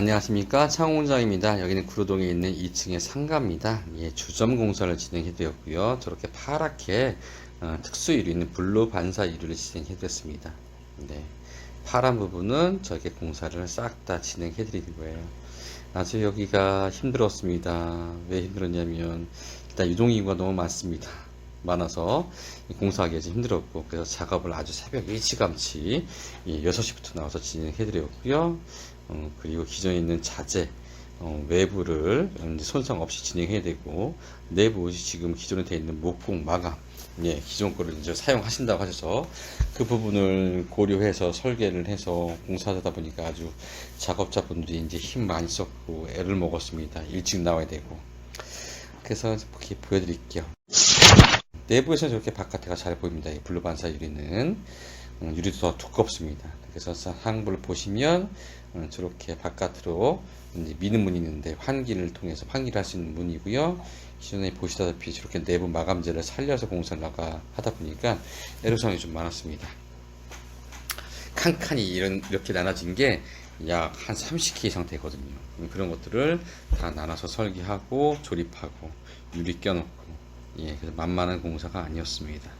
안녕하십니까 창원장입니다. 여기는 구로동에 있는 2층의 상가입니다. 예, 주점 공사를 진행해 드렸고요. 저렇게 파랗게 어, 특수 이루 있는 블루 반사 이루를 진행해 드렸습니다. 네, 파란 부분은 저렇게 공사를 싹 다 진행해 드리는 거예요. 아주 여기가 힘들었습니다. 왜 힘들었냐면 일단 유동인구가 너무 많습니다. 많아서 공사하기가 좀 힘들었고 그래서 작업을 아주 새벽 일찌감치 6시부터 나와서 진행해 드렸고요. 어, 그리고 기존에 있는 자재 어, 외부를 손상 없이 진행해야 되고 내부 지금 기존에 되어 있는 목공 마감 예, 기존 거를 이제 사용하신다고 하셔서 그 부분을 고려해서 설계를 해서 공사하다 보니까 아주 작업자분들이 이제 힘 많이 썼고 애를 먹었습니다. 일찍 나와야 되고 그래서 이렇게 보여드릴게요. 내부에서는 저렇게 바깥에가 잘 보입니다. 이 블루 반사 유리는 음, 유리도 더 두껍습니다. 그래서 상부를 보시면 음, 저렇게 바깥으로 미는 문이 있는데 환기를 통해서 환기를 할 수 있는 문이고요. 기존에 보시다시피 저렇게 내부 마감재를 살려서 공사를 하다 보니까 애로사항이 좀 많았습니다. 칸칸이 이런 이렇게 나눠진 게 약 한 30개 이상 되거든요. 그런 것들을 다 나눠서 설계하고 조립하고 유리 껴놓고 예, 그래서 만만한 공사가 아니었습니다.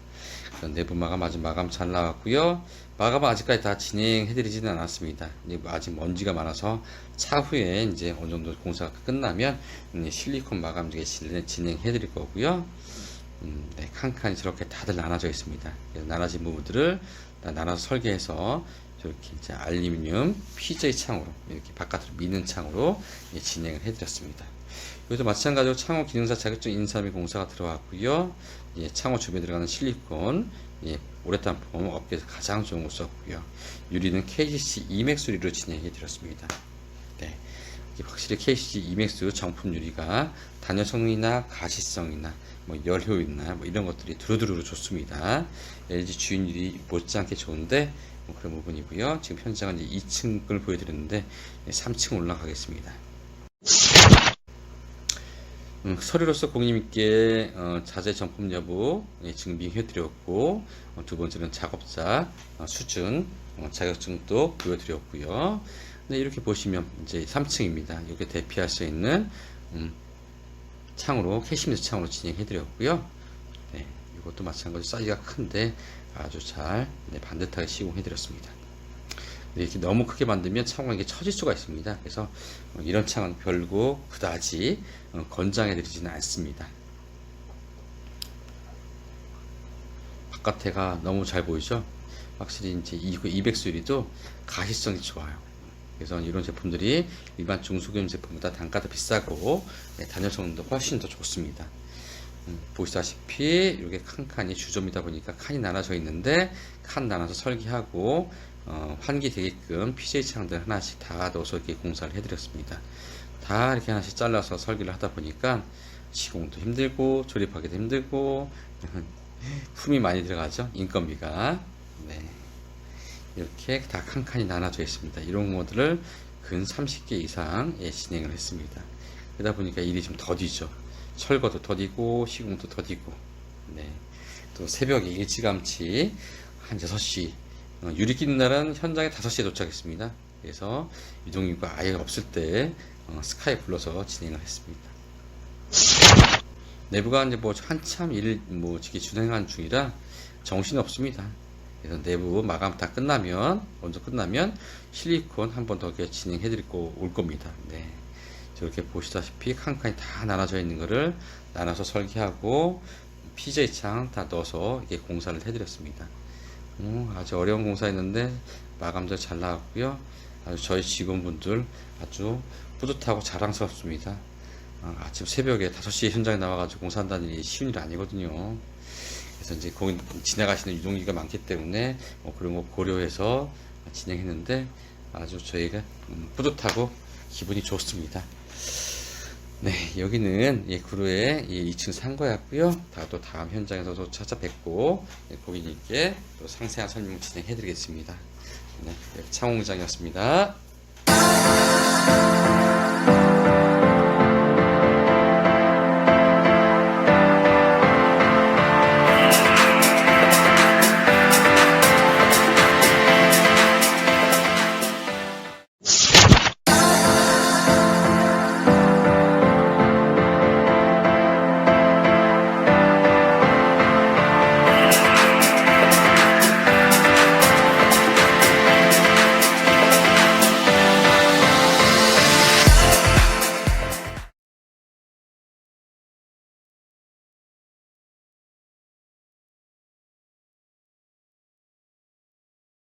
그래서 내부 마감 아직 마감 잘 나왔고요. 마감은 아직까지 다 진행해드리지는 않았습니다. 아직 먼지가 많아서 차후에 이제 어느 정도 공사가 끝나면 이제 실리콘 마감재 진행해드릴 거고요. 음, 네, 칸칸이 저렇게 다들 나눠져 있습니다. 나눠진 부분들을 다 나눠서 설계해서 저렇게 이제 알루미늄 PJ 창으로 이렇게 바깥으로 미는 창으로 예, 진행을 해드렸습니다. 여기도 마찬가지로 창호 기능사 자격증 인사 및 공사가 들어왔고요. 예, 창호 주변에 들어가는 실리콘, 예, 우레탄 폼 업계에서 가장 좋은 거 썼고요. 유리는 KGC 이맥스 유리로 진행해 드렸습니다. 네. 확실히 KCG 이맥스 정품 유리가 단열성이나 가시성이나 뭐 열효이나 뭐 이런 것들이 두루두루 좋습니다. LG 주인 유리 못지않게 좋은데 뭐 그런 부분이고요. 지금 현장은 이제 2층을 보여드렸는데 3층 올라가겠습니다. 음, 서류로서 고객님께 어, 자재 정품 여부 예, 증빙해드렸고 어, 두 번째는 작업자 어, 어, 자격증도 보여드렸고요. 네, 이렇게 보시면 이제 3층입니다. 이렇게 대피할 수 있는 음, 창으로 캐시미스 창으로 진행해드렸고요. 네, 이것도 마찬가지로 사이즈가 큰데 아주 잘 네, 반듯하게 시공해드렸습니다. 네, 이렇게 너무 크게 만들면 이게 처질 수가 있습니다. 그래서 어, 이런 창은 별고 그다지 어, 권장해 드리지는 않습니다. 바깥에가 너무 잘 보이죠? 확실히 이제 이 200수 유리도 가시성이 좋아요. 그래서 이런 제품들이 일반 중소기업 제품보다 단가도 비싸고 네, 단열성도 훨씬 더 좋습니다. 음, 보시다시피 이렇게 칸칸이 주점이다 보니까 칸이 나눠져 있는데 칸 나눠서 설계하고 어, 환기 되게끔 PJ 창들 하나씩 다 넣어서 이렇게 공사를 해드렸습니다. 다 이렇게 하나씩 잘라서 설계를 하다 보니까 시공도 힘들고 조립하기도 힘들고 품이 많이 들어가죠 인건비가 네. 이렇게 다 칸칸이 나눠져 있습니다. 이런 모드를 근 30개 이상 예, 진행을 했습니다. 그러다 보니까 일이 좀 더디죠. 철거도 더디고 시공도 더디고 네. 또 새벽에 일찌감치 한 6시 어, 유리 끼는 날은 현장에 5시에 도착했습니다. 그래서 유동인구가 아예 없을 때 어, 스카이 불러서 진행을 했습니다. 내부가 이제 뭐 한참 일을 뭐 지금 진행한 중이라 정신이 없습니다. 그래서 내부 마감 다 끝나면 먼저 끝나면 실리콘 한 번 더 진행해 드리고 올 겁니다. 네. 저렇게 보시다시피 칸칸이 다 나눠져 있는 거를 나눠서 설계하고 PJ 창 다 넣어서 이렇게 공사를 해드렸습니다. 음, 아주 어려운 공사였는데 마감도 잘 나왔고요. 아주 저희 직원분들 아주 뿌듯하고 자랑스럽습니다. 아, 아침 새벽에 5시에 현장에 나와가지고 공사한다는 일이 쉬운 일 아니거든요. 그래서 이제 거기 지나가시는 유동기가 많기 때문에 뭐 그런 거 고려해서 진행했는데 아주 저희가 음, 뿌듯하고 기분이 좋습니다. 네, 여기는 예, 구루의 예, 2층 상가였고요. 다 또 다음 현장에서도 찾아뵙고 예, 고객님께 또 상세한 설명 진행해 드리겠습니다. 네, 창홍장이었습니다.